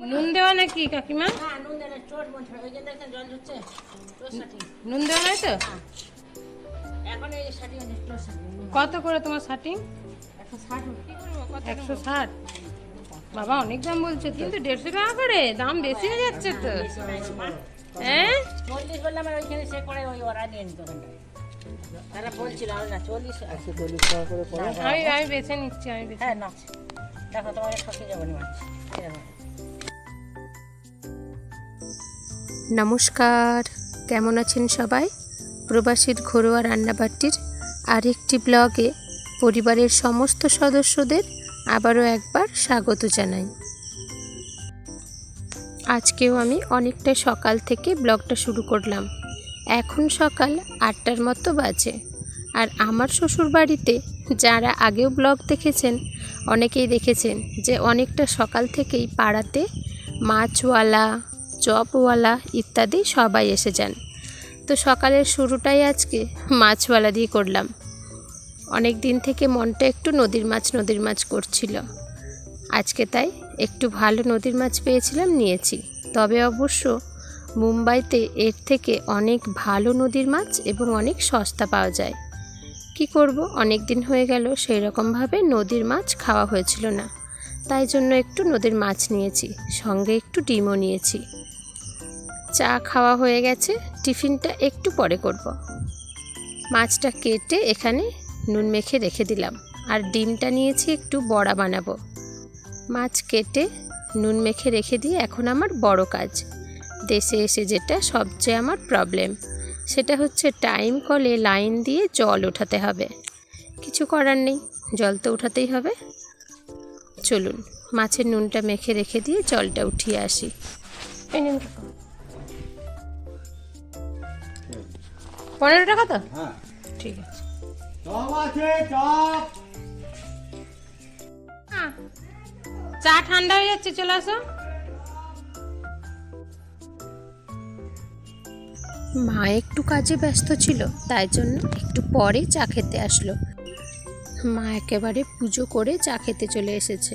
নুন দেওয়া নাকি কাকিমা? নুন দেয় না চোট মধ্যে ওই যে দেখেন জল হচ্ছে চোর ষাটি নুন দেওয়া নাই তো? চোর ষাটি কত করে তোমার শার্টিং একশো ষাট বাবা অনেক দাম বলছে। কিন্তু দেড়শো টাকা করে? দাম বেশি হয়ে যাচ্ছে তো। হ্যাঁ চল্লিশ বললাম আর ওইখানে সে করে ওই ওরা নিয়ে নিত তারা বলছিল আমি না চল্লিশ একশো চল্লিশ টাকা করে আমি আমি বেছে নিচ্ছি আমি বেছে হ্যাঁ না। দেখো তোমার ঠকে যাব নি নমস্কার। কেমন আছেন সবাই? প্রবাসীর ঘরোয়া রান্নাবাটির আরেকটি ব্লগে পরিবারের সমস্ত সদস্যদের আবারও একবার স্বাগত জানাই। আজকেও আমি অনেকটা সকাল থেকে ব্লগটা শুরু করলাম। এখন সকাল আটটার মতো বাজে। আর আমার শ্বশুর বাড়িতে যারা আগেও ব্লগ দেখেছেন, অনেকেই দেখেছেন যে অনেকটা সকাল থেকেই পাড়াতে মাছওয়ালা চপওয়ালা ইত্যাদি সবাই এসে যান। তো সকালের শুরুটাই আজকে মাছওয়ালা দিয়ে করলাম। অনেক দিন থেকে মনটা একটু নদীর মাছ নদীর মাছ করছিল। আজকে তাই একটু ভালো নদীর মাছ পেয়েছিলাম, নিয়েছি। তবে অবশ্য মুম্বাইতে এর থেকে অনেক ভালো নদীর মাছ এবং অনেক সস্তা পাওয়া যায়। কি করব? অনেক দিন হয়ে গেল সেই রকমভাবে নদীর মাছ খাওয়া হয়েছিল না। তাই জন্য একটু নদীর মাছ নিয়েছি, সঙ্গে একটু ডিমও নিয়েছি। চা খাওয়া হয়ে গেছে, টিফিনটা একটু পরে করব। মাছটা কেটে এখানে নুন মেখে রেখে দিলাম, আর ডিমটা নিয়েছি একটু বড়া বানাবো। মাছ কেটে নুন মেখে রেখে দিয়ে এখন আমার বড় কাজ। দেশে এসে যেটা সবচেয়ে আমার প্রবলেম সেটা হচ্ছে টাইম কলে লাইন দিয়ে জল ওঠাতে হবে। কিছু করার নেই, জল তো উঠাতেই হবে। চলুন, মাছের নুনটা মেখে রেখে দিয়ে জলটা উঠিয়ে আসি। পনেরো টাকা তো? হ্যাঁ। ঠিক আছে। চপ আছে চপ। চা ঠান্ডা হয়ে যাচ্ছে চলে আসো। মা একটু কাজে ব্যস্ত ছিল তাই জন্য একটু পরে চা খেতে আসলো। মা একেবারে পুজো করে চা খেতে চলে এসেছে।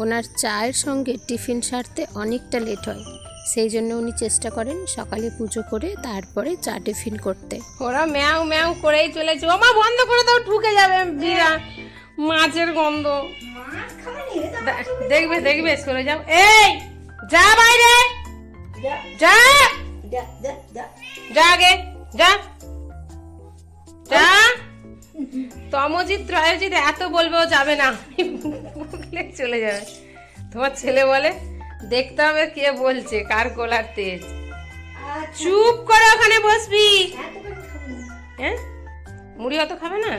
ওনার চায়ের সঙ্গে টিফিন সারতে অনেকটা লেট হয়। সেই জন্য উনি চেষ্টা করেন সকালে পুজো করে তারপরে চা টিফিন করতে। ওরা ম্যাও ম্যাও করেই চলেছে। ও মা বন্ধ করে দাও ঠুকে যাবে বিরা মাছের গন্ধ। দেখবে দেখবে সরে যাও। এই যা বাইরে। যা। যা আগে যা। যা। তমজিৎ ত্রয়জিৎ এত বলবেও যাবে না। চলে যাবে। তোমার ছেলে বলে। দেখতে হবে কে বলছে কার গোলার তেজ। চুপ করে ওখানে বসবি। হ্যাঁ মুড়ি অত খাবে না?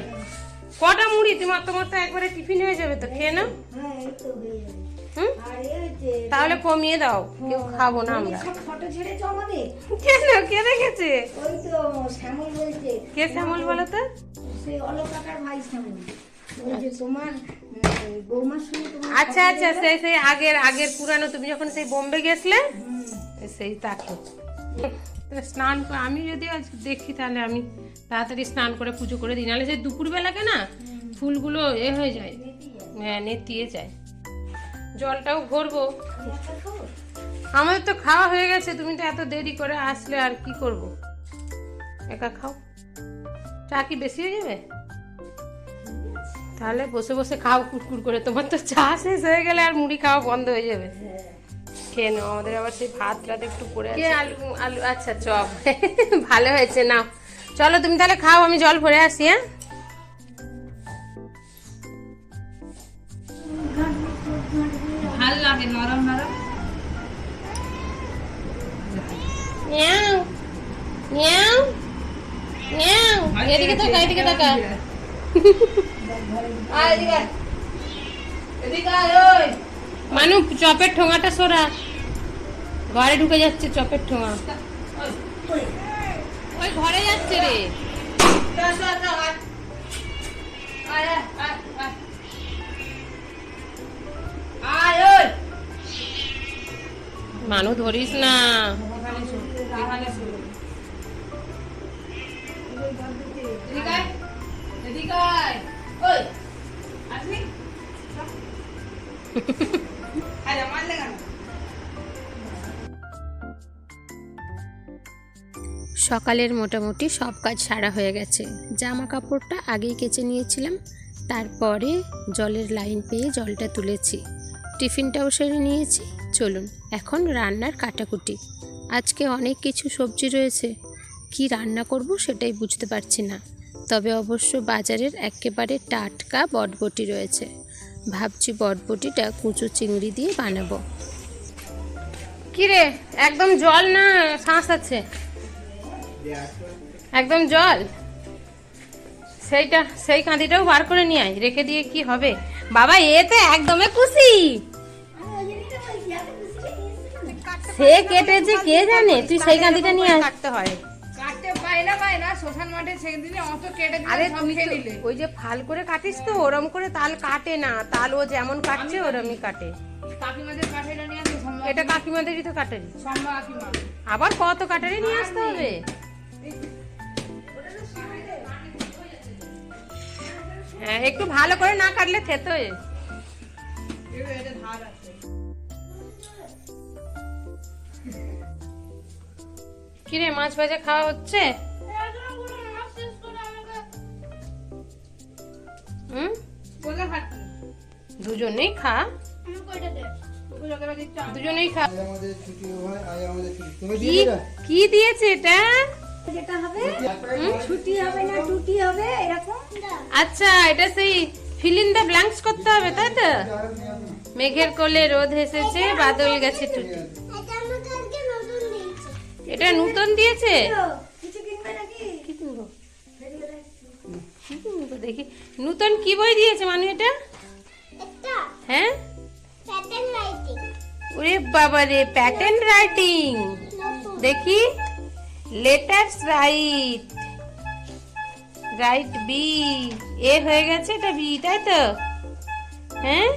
কটা মুড়ি? তোমার তোমার তো একবারে টিফিন হয়ে যাবে তো খেয়ে নাও। হুম? তাহলে কমিয়ে দাও কেউ খাব না আমরা। কেন? কে দেখেছে? কে শ্যামল বলো তো? আচ্ছা আচ্ছা সেই সেই আগের আগের পুরানো তুমি যখন সেই বোম্বে গেছিলে সেই তাকে। স্নান আমি যদি আজ দেখি তাহলে আমি তাড়াতাড়ি স্নান করে পুজো করে দিই। নাহলে সেই দুপুরবেলাকে না ফুলগুলো এ হয়ে যায়। হ্যাঁ নেতিয়ে যায়। জলটাও ভরবো। আমাদের তো খাওয়া হয়ে গেছে তুমি তো এত দেরি করে আসলে আর কি করব? একা খাও। চা কি বেশি হয়ে যাবে? তাহলে বসে বসে খাও কুটকুট করে। তোমার তো চা শেষ হয়ে গেলে আর মুড়ি খাওয়া বন্ধ হয়ে যাবে। খেয়ে নাও আমাদের আবার সেই ভাত রাত একটু আছে। আলু আলু আচ্ছা চপ। ভালো হয়েছে নাও। চলো তুমি তাহলে খাও আমি জল ভরে আসি হ্যাঁ? ভালো লাগে নরম নরম। মিয়াও মিয়াও মিয়াও। এদিকে তাকা এদিকে তাকা এদিকে। এদিকে। মানু চপের ঠোঙাটা সরা। ঘরে ঢুকে যাচ্ছে চপের ঠোঙা। ওই ঘরে যাচ্ছে রে। মানু ধরিস না। সকালের মোটামুটি সব কাজ সারা হয়ে গেছে। জামা কাপড়টা আগেই কেচে নিয়েছিলাম, তারপরে জলের লাইন পেয়ে জলটা তুলেছি। টিফিনটাও সেরে নিয়েছি। চলুন, এখন রান্নার কাটাকুটি। আজকে অনেক কিছু সবজি রয়েছে। কি রান্না করব সেটাই বুঝতে পারছি না। তবে অবশ্য বাজারের একেবারে টাটকা বটবটি রয়েছে। ভাবছি বটবটিটা কুচো চিংড়ি দিয়ে বানাবো। কি রে একদম জল না শ্বাস আছে। একদম জল। সেইটা সেই কাঁদিটাও বার করে নিয়ে আয় রেখে দিয়ে কি হবে? বাবা এতে একদমই খুশি সে কেটেছে কে জানে? তুই সেই কাঁদিটা নিয়ে কাটতে হয়। ওই যে ফাল করে কাটিস তো ওরম করে তাল কাটে না। তাল ও যেমন কাটছে ওরমই কাটে। এটা কাকিমাদেরই তো কাটারি। আবার কত কাটারি নিয়ে আসতে হবে? হ্যাঁ একটু ভালো করে না কাটলে খেতে হয় কিরে মাছ ভাজা খাওয়া হচ্ছে? হুম? দুজনেই খা। দুজনেই খা। আজ আমাদের ছুটি হয় আমাদের ছুটি। তুমি কি দিয়েছে এটা? যেটা হবে ছুটি হবে না টুটি হবে এরকম। আচ্ছা এটা সেই ফিল দ্য ব্ল্যাঙ্কস করতে হবে তাই তো? মেঘের কোলে রোদ এসেছে বাদল গেছে টুটি। এটা নতুন দিয়েছে। কি কিনবো? দেখি। নতুন কি বই দিয়েছে মানু এটা? হ্যাঁ? ওরে বাবা রে প্যাটার্ন রাইটিং দেখি। Letters right right B A হয়ে গেছে এটা বি তাই তো? হ্যাঁ?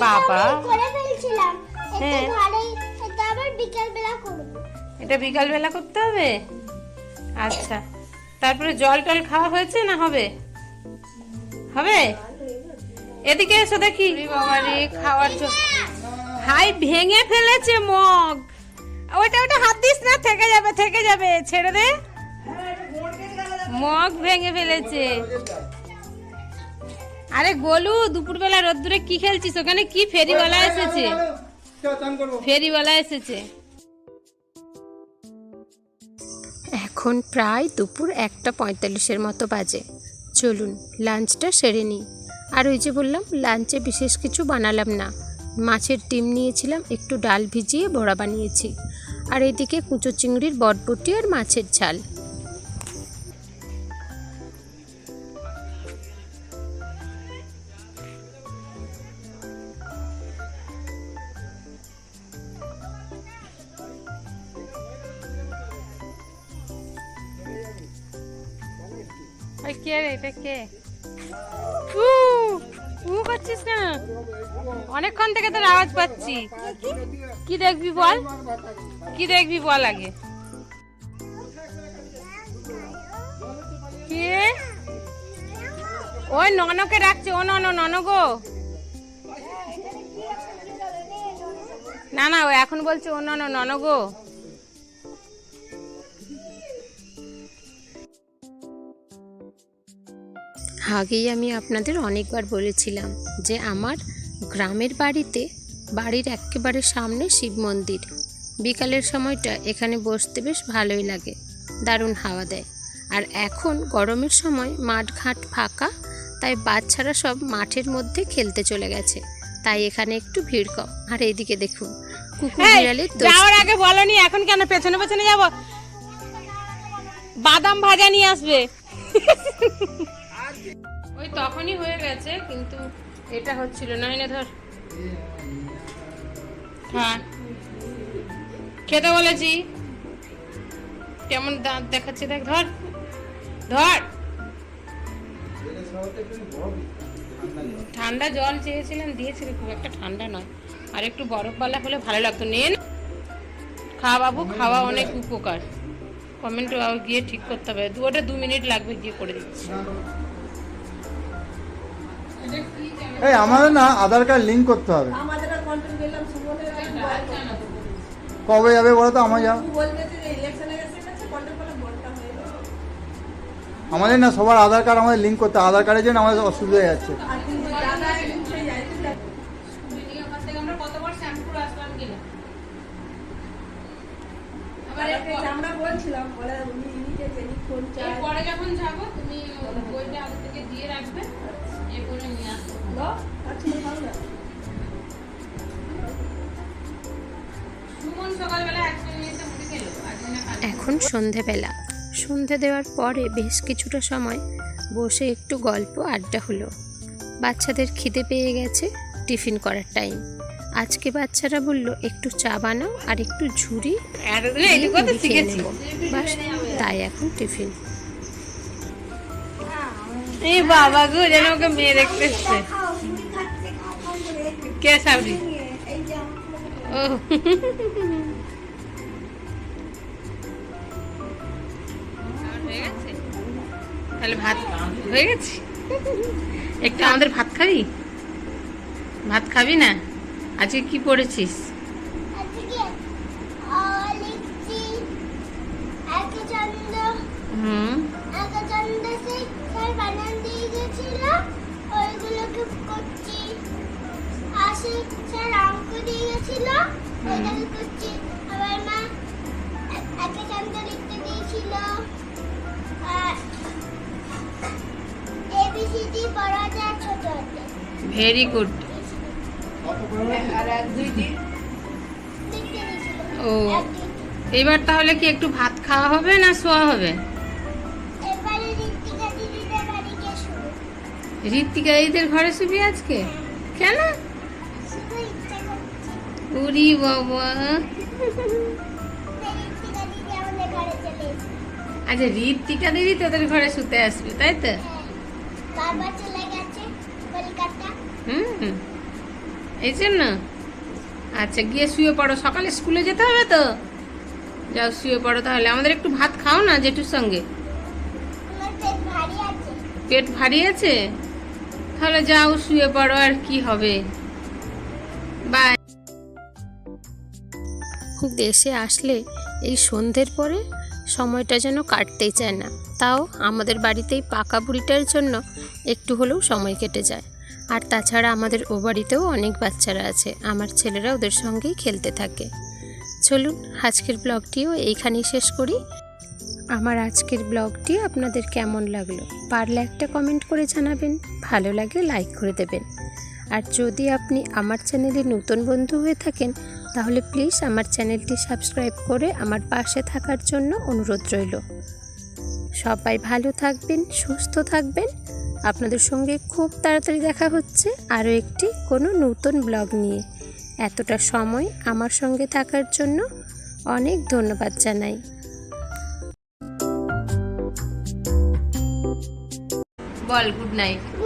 বাবা। করে ফেলছিলাম। হ্যাঁ। এটা ঘরেই বিকাল বেলা এটা বিকাল বেলা করতে হবে? আচ্ছা। তারপরে জল টল খাওয়া হয়েছে না হবে? হবে? এদিকে এসো দেখি। বাবা রে খাওয়ার জন্য। হাই ভেঙে ফেলেছে মগ। ওইটা ওটা হাত দিস না, থেকে যাবে থেকে যাবে, ছেড়ে দে। মগ ভেঙে ফেলেছে। আরে গোলু, দুপুরবেলা রোদ্দুরে কি খেলছিস? ওখানে কি ফেরিওয়ালা এসেছে? ফেরিওয়ালা এসেছে। এখন প্রায় দুপুর একটা পঁয়তাল্লিশের মতো বাজে। চলুন লাঞ্চটা সেরে নিই। আর ওই যে বললাম লাঞ্চে বিশেষ কিছু বানালাম না। মাছের ডিম নিয়েছিলাম, একটু ডাল ভিজিয়ে বড়া বানিয়েছি। আর এদিকে কুচো চিংড়ির বটবটি আর মাছের ঝাল। কে রে, এটা কে? করছিস কেন অনেকক্ষণ থেকে তোর আওয়াজ পাচ্ছি। কি দেখবি বল? কি দেখবি বল আগে। কে? ওই ননকে ডাকছে। ও নন গো। না না, ও এখন বলছে ও নন নন আগেই আমি আপনাদের অনেকবার বলেছিলাম যে আমার গ্রামের বাড়িতে বাড়ির একেবারে সামনে শিব মন্দির। বিকালের সময়টা এখানে বসতে বেশ ভালোই লাগে দারুণ হাওয়া দেয়। আর এখন গরমের সময় মাঠ ঘাট ফাঁকা তাই বাচ্চারা সব মাঠের মধ্যে খেলতে চলে গেছে। তাই এখানে একটু ভিড় কম। আর এইদিকে দেখুন কুকুর বিড়ালের। যাওয়ার আগে বলনি এখন কেন পেছনে পেছনে যাব? বাদাম ভাজা নিয়ে আসবে। ওই তখনই হয়ে গেছে, কিন্তু এটা হচ্ছিল না। এনে ধর। হ্যাঁ। খেতে বলেছি। কেমন দাঁত দেখাচ্ছে দেখ, ধর। ধর। ঠান্ডা জল চেয়েছিলাম, দিয়েছিল, খুব একটা ঠান্ডা নয়। আর একটু বরফওয়ালা হলে ভালো লাগতো। নেন খাওয়া বাবু, খাওয়া অনেক উপকার। কমেন্ট গিয়ে ঠিক করতে হবে। ওটা দু মিনিট লাগবে, গিয়ে করে দিচ্ছি। এই আমাদের না আধার কার্ড লিঙ্ক করতে হবে। কবে যাবে বলো তো আমার যাও আমাদের না সবার আধার কার্ড আমাদের লিঙ্ক করতে আধার কার্ডের জন্য আমাদের অসুবিধা হয়ে যাচ্ছে। আমরা কতবার শ্যাম্পুর আসলাম কিনা? আমরা বলছিলাম বলে উনি লিখেছেন ফোন চাই। পরে যখন যাব তুমি বইটা আগে থেকে দিয়ে রাখবে এরপরে নিয়ে আসব। এখন সন্ধেবেলা। সন্ধে দেওয়ার পরে বেশ কিছুটা সময় বসে একটু গল্প আড্ডা হলো। বাচ্চাদের খিদে পেয়ে গেছে টিফিন করার টাইম আজকে বাচ্চারা বলল একটু চা বানাও আর একটু ঝুড়ি। বাস তাই এখন টিফিন। এই বাবা গো যেন ওকে মেয়ে দেখতে এসছে। কে সাবরি ও। তাহলে ভাত হয়ে গেছে? একটু আমাদের ভাত খাবি? ভাত খাবি না? আজকে কি পড়েছিস? আবার মা এ- একে লিখতে দিয়েছিল এবিসিডি বড় হাতে আর ছোট হাতে ভেরি গুড ও। এবার তাহলে কি একটু ভাত খাওয়া হবে না শোয়া হবে? ঋত্বিকা দিদিদের এইদের ঘরে শুবি আজকে? কেন? ইচ্ছে করছে উরি বাবা। আচ্ছা ঋত্বিকা দিদি তোদের ঘরে শুতে আসবে, তাই তো? হুম, এই জন্য? আচ্ছা গিয়ে শুয়ে পড়ো। সকালে স্কুলে যেতে হবে তো? যাও, শুয়ে পড়ো তাহলে। আমাদের একটু ভাত খাও না, জেঠুর সঙ্গে? পেট ভারী আছে? তাহলে যাও, শুয়ে পড়ো, আর কি হবে? বাই। দেশে আসলে এই সন্ধ্যের পরে সময়টা যেন কাটতেই চায় না। তাও আমাদের বাড়িতেই পাকা বুড়িটার জন্য একটু হলেও সময় কেটে যায়। আর তাছাড়া আমাদের ও বাড়িতেও অনেক বাচ্চারা আছে, আমার ছেলেরা ওদের সঙ্গেই খেলতে থাকে। চলুন, আজকের ব্লগটিও এইখানেই শেষ করি। আমার আজকের ব্লগটি আপনাদের কেমন লাগল, পারলে একটা কমেন্ট করে জানাবেন, ভালো লাগে লাইক করে দেবেন। আর যদি আপনি আমার চ্যানেলে নতুন বন্ধু হয়ে থাকেন তাহলে প্লিজ আমার চ্যানেলটি সাবস্ক্রাইব করে আমার পাশে থাকার জন্য অনুরোধ রইল। সবাই ভালো থাকবেন, সুস্থ থাকবেন। আপনাদের সঙ্গে খুব তাড়াতাড়ি দেখা হচ্ছে আরও একটি কোনো নতুন ব্লগ নিয়ে। এতটা সময় আমার সঙ্গে থাকার জন্য অনেক ধন্যবাদ জানাই। বল, গুড নাইট।